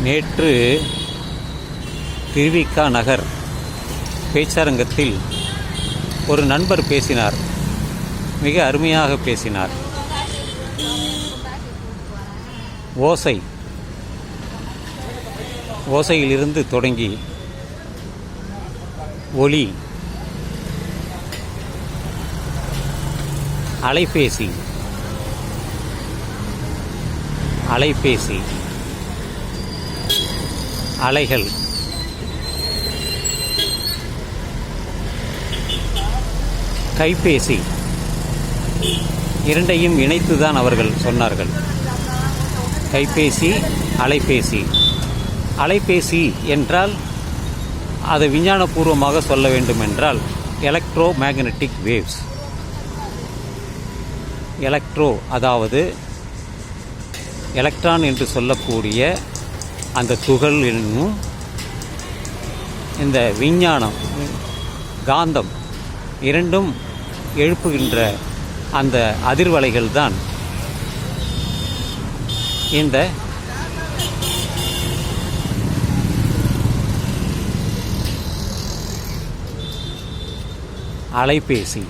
நேற்று திருவிக்கா நகர் பேச்சரங்கத்தில் ஒரு நண்பர் பேசினார். மிக அருமையாக பேசினார். ஓசை. ஓசையிலிருந்து தொடங்கி ஒளி அலைபேசி. அலைபேசி. அலைகள். கைபேசி. இரண்டையும் இணைத்துதான் அவர்கள் சொன்னார்கள். கைபேசி அலைபேசி. அலைபேசி என்றால் அதை விஞ்ஞானபூர்வமாக சொல்ல வேண்டும் என்றால் எலக்ட்ரோ மேக்னெட்டிக் வேவ்ஸ் எலக்ட்ரோ அதாவது எலக்ட்ரான் என்று சொல்லக்கூடிய அந்த துகள் என்னும் இந்த விஞ்ஞானம் காந்தம் இரண்டும் எழுப்புகின்ற அந்த அதிர்வலைகள் தான் இந்த அலைபேசி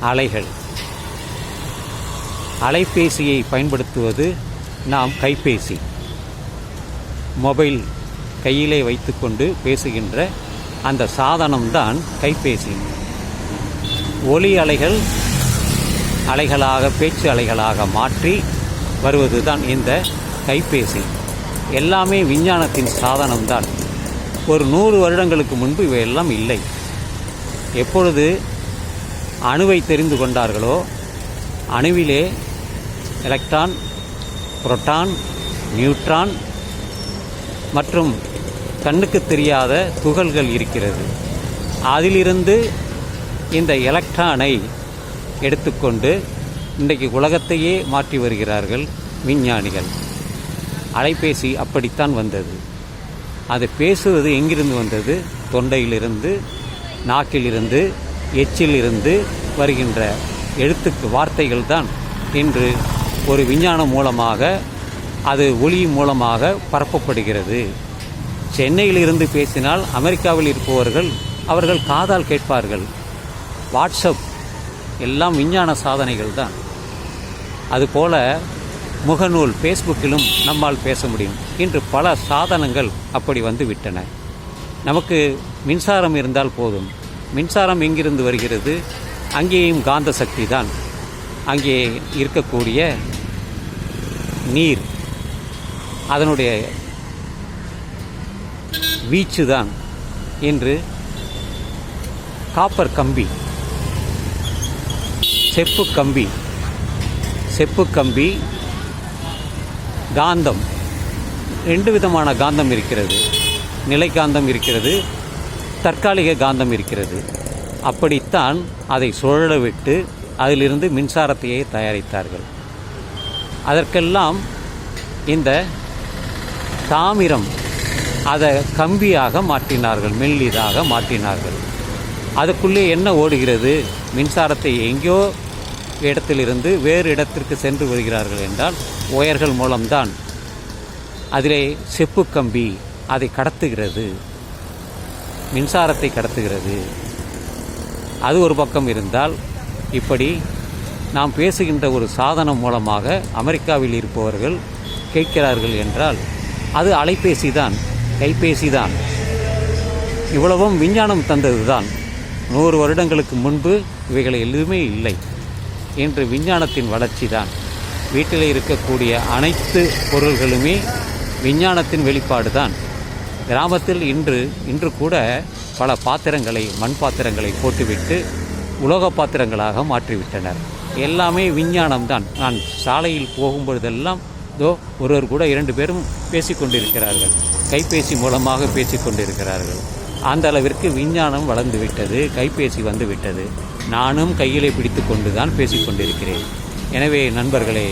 அலைகள். அலைபேசியை பயன்படுத்துவது நாம் கைபேசி. மொபைல் கையிலே வைத்துக்கொண்டு பேசுகின்ற அந்த சாதனம்தான் கைபேசி. ஒலி அலைகள் அலைகளாக பேச்சு அலைகளாக மாற்றி வருவது தான் இந்த கைபேசி. எல்லாமே விஞ்ஞானத்தின் சாதனம்தான். ஒரு நூறு வருடங்களுக்கு முன்பு இவையெல்லாம் இல்லை. எப்பொழுது அணுவை தெரிந்து கொண்டார்களோ அணுவிலே எலக்ட்ரான் புரோட்டான் நியூட்ரான் மற்றும் கண்ணுக்கு தெரியாத துகள்கள் இருக்கிறது. அதிலிருந்து இந்த எலக்ட்ரானை எடுத்துக்கொண்டு இன்றைக்கு உலகத்தையே மாற்றி வருகிறார்கள் விஞ்ஞானிகள். அலைபேசி அப்படித்தான் வந்தது. அது பேசுவது எங்கிருந்து வந்தது? தொண்டையிலிருந்து நாக்கிலிருந்து எச்சிலிருந்து வருகின்ற எழுத்துக்கு வார்த்தைகள் தான் இன்று ஒரு விஞ்ஞானம் மூலமாக அது ஒளி மூலமாக பரப்பப்படுகிறது. சென்னையில் இருந்து பேசினால் அமெரிக்காவில் இருப்பவர்கள் அவர்கள் காதால் கேட்பார்கள். வாட்ஸ்அப் எல்லாம் விஞ்ஞான சாதனைகள் தான். அதுபோல முகநூல் ஃபேஸ்புக்கிலும் நம்மால் பேச முடியும். இன்று பல சாதனங்கள் அப்படி வந்து விட்டன நமக்கு மின்சாரம் இருந்தால் போதும். மின்சாரம் எங்கிருந்து வருகிறது? அங்கேயும் காந்த சக்தி தான். அங்கே இருக்கக்கூடிய நீர். அதனுடைய வீச்சு தான் இன்று காப்பர் கம்பி செப்பு கம்பி செப்பு கம்பி காந்தம். ரெண்டு விதமான காந்தம் இருக்கிறது. நிலை காந்தம் இருக்கிறது தற்காலிக காந்தம் இருக்கிறது. அப்படித்தான் அதை சுழல விட்டு அதிலிருந்து மின்சாரத்தையே தயாரித்தார்கள். அதற்கெல்லாம் இந்த தாமிரம் அதை கம்பியாக மாற்றினார்கள் மெல்லிதாக மாற்றினார்கள். அதுக்குள்ளே என்ன ஓடுகிறது? மின்சாரத்தை எங்கேயோ இடத்திலிருந்து வேறு இடத்திற்கு சென்று வருகிறார்கள் என்றால் ஒயர்கள் மூலம்தான். அதிலே செப்பு கம்பி அதை கடத்துகிறது. மின்சாரத்தை கடத்துகிறது. அது ஒரு பக்கம் இருந்தால் இப்படி நாம் பேசுகின்ற ஒரு சாதனம் மூலமாக அமெரிக்காவில் இருப்பவர்கள் கேட்கிறார்கள் என்றால் அது அலைபேசி தான் கைபேசி தான் இவ்வளவும் விஞ்ஞானம் தந்தது தான் நூறு வருடங்களுக்கு முன்பு இவைகள் எதுவுமே இல்லை இன்று விஞ்ஞானத்தின் வளர்ச்சி தான் வீட்டில் இருக்கக்கூடிய அனைத்து பொருள்களுமே விஞ்ஞானத்தின் வெளிப்பாடு தான் கிராமத்தில் இன்று இன்று கூட பல பாத்திரங்களை மண் பாத்திரங்களை போட்டுவிட்டு உலோக பாத்திரங்களாக மாற்றிவிட்டனர். எல்லாமே விஞ்ஞானம் தான் நான் சாலையில் போகும்பொழுதெல்லாம் இதோ ஒருவர் கூட இரண்டு பேரும் பேசிக்கொண்டிருக்கிறார்கள். கைபேசி மூலமாக பேசிக்கொண்டிருக்கிறார்கள். அந்த அளவிற்கு விஞ்ஞானம் வளர்ந்து விட்டது கைபேசி வந்து விட்டது. நானும் கையிலே பிடித்து கொண்டு தான் பேசிக்கொண்டிருக்கிறேன். எனவே நண்பர்களே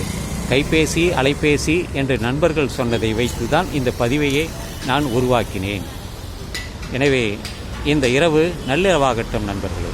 கைபேசி அலைபேசி என்று நண்பர்கள் சொன்னதை வைத்து தான் இந்த பதிவையே நான் உருவாக்கினேன். எனவே இந்த இரவு நள்ளிரவாகட்டும் நண்பர்களே.